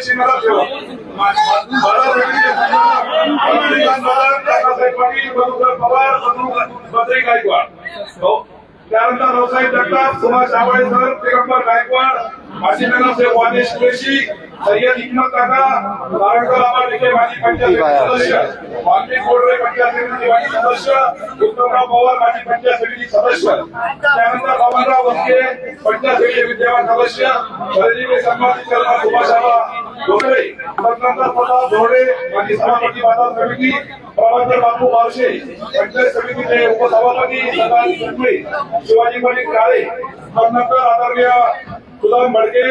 संघटक, अभिनंदन बाळा, काकासाहेब पाटील मधुकर पवार बद्री गायकवाड त्यानंतर व्यवसायिक जगताप सुभाष आवाळे सर दिगंबर गायकवाड माजी नगरसेवक वादेश कुरेशी सय्यद हिकमत काका नारायणकर आबा लिखे माजी पंचायत सदस्य वाल्मिक गोडरे पंचायत समिती माजी सदस्य उत्तमराव पवार माजी पंचायत समिती सदस्य त्यानंतर बबनराव बसके पंचायत समिती विद्यमान सदस्य सहजीवी सन्मानित सुभाष आबा डोंगरे त्यानंतर धोरडे माजी सभापती बाजार समिती प्रभाकर बापू बारशे पंचायत समितीचे उपसभापती शिवाजी मलिक काळे त्यानंतर आदरणीय सुदाम बडके